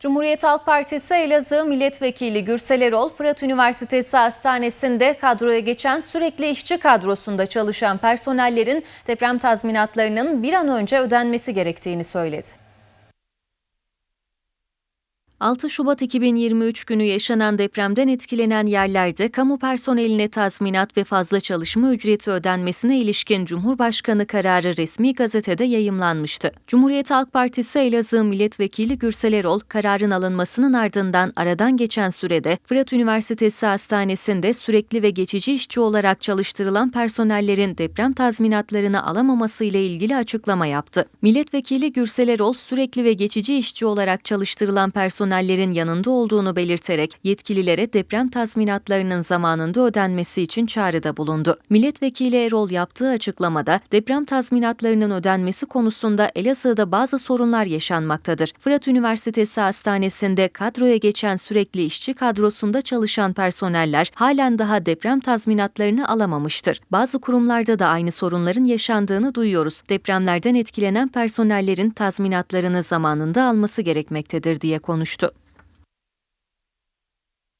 Cumhuriyet Halk Partisi Elazığ Milletvekili Gürsel Erol, Fırat Üniversitesi Hastanesi'nde kadroya geçen sürekli işçi kadrosunda çalışan personellerin deprem tazminatlarının bir an önce ödenmesi gerektiğini söyledi. 6 Şubat 2023 günü yaşanan depremden etkilenen yerlerde kamu personeline tazminat ve fazla çalışma ücreti ödenmesine ilişkin Cumhurbaşkanı kararı resmi gazetede yayımlanmıştı. Cumhuriyet Halk Partisi Elazığ Milletvekili Gürsel Erol, kararın alınmasının ardından aradan geçen sürede Fırat Üniversitesi Hastanesi'nde sürekli ve geçici işçi olarak çalıştırılan personellerin deprem tazminatlarını alamaması ile ilgili açıklama yaptı. Milletvekili Gürsel Erol, sürekli ve geçici işçi olarak çalıştırılan personellerin yanında olduğunu belirterek yetkililere deprem tazminatlarının zamanında ödenmesi için çağrıda bulundu. Milletvekili Erol yaptığı açıklamada deprem tazminatlarının ödenmesi konusunda Elazığ'da bazı sorunlar yaşanmaktadır. Fırat Üniversitesi Hastanesi'nde kadroya geçen sürekli işçi kadrosunda çalışan personeller halen daha deprem tazminatlarını alamamıştır. Bazı kurumlarda da aynı sorunların yaşandığını duyuyoruz. Depremlerden etkilenen personellerin tazminatlarını zamanında alması gerekmektedir diye konuştu.